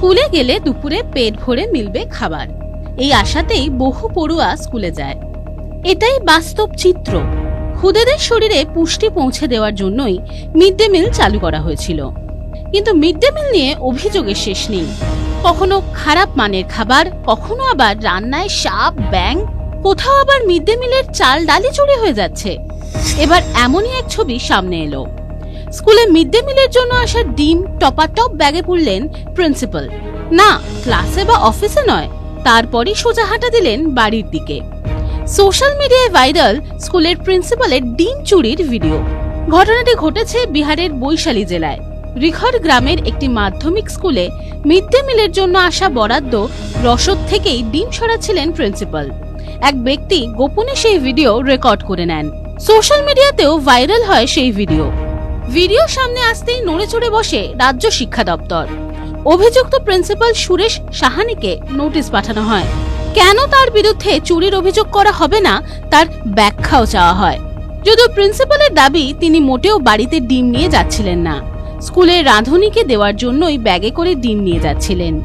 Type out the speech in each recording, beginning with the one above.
স্কুলে গেলে দুপুরে পেট ভরে মিলবে খাবার। এই আশাতেই বহু পড়ুয়া স্কুলে যায়। এটাই বাস্তব চিত্র। খুদেদের শরীরে পুষ্টি পৌঁছে দেওয়ার জন্যই মিড ডে মিল চালু করা হয়েছিল। কিন্তু মিড ডে মিল নিয়ে অভিযোগের শেষ নেই। কখনো খারাপ মানের খাবার, কখনো আবার রান্নায় সাপ ব্যাং কোথাও আবার মিড ডে মিলের চাল ডালি চুরি হয়ে যাচ্ছে। এবার এমনই এক ছবি সামনে এলো। স্কুলে মিড ডে মিলের জন্য আসা ডিম, টপাটপ, ব্যাগে পুরলেন প্রিন্সিপাল না ক্লাসে বা অফিসে নয়, তারপরই সোজা হাঁটা দিলেন বাড়ির দিকে। সোশ্যাল মিডিয়ায় ভাইরাল স্কুলের প্রিন্সিপালের ডিম চুরির ভিডিও ঘটনাটি ঘটেছে বিহারের বৈশালী জেলায়। রিখর গ্রামের একটি মাধ্যমিক স্কুলে মিড ডে মিলের জন্য আসা বরাদ্দ রসদ থেকেই ডিম সরাচ্ছিলেন প্রিন্সিপাল এক ব্যক্তি গোপনে সেই ভিডিও রেকর্ড করে নেন। সোশ্যাল মিডিয়াতেও ভাইরাল হয় সেই ভিডিও ভিডিও সামনে আসতেই নড়ে চড়ে বসে রাজ্য শিক্ষা দপ্তর। অভিযুক্ত প্রিন্সিপাল সুরেশ সাহানিকে নোটিশ পাঠানো হয়। কেন তার বিরুদ্ধে চুরির অভিযোগ করা হবে না, তার ব্যাখ্যাও চাওয়া হয়। যদিও প্রিন্সিপালের দাবি, তিনি মোটেও বাড়িতে ডিম নিয়ে যাচ্ছিলেন না। স্কুলের রাঁধুনিকে দেওয়ার জন্যই ব্যাগে করে ডিম নিয়ে যাচ্ছিলেন।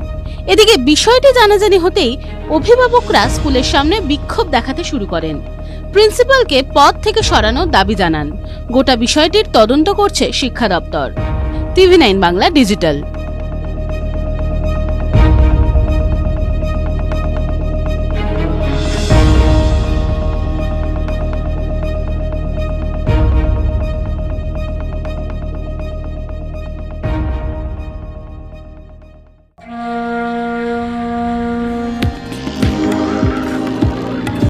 এদিকে বিষয়টি জানাজানি হতেই অভিভাবকরা স্কুলের সামনে বিক্ষোভ দেখাতে শুরু করেন। প্রিন্সিপালকে পদ থেকে সরানোর দাবি জানান। গোটা বিষয়টির তদন্ত করছে শিক্ষা দপ্তর। TV nine Bangla digital.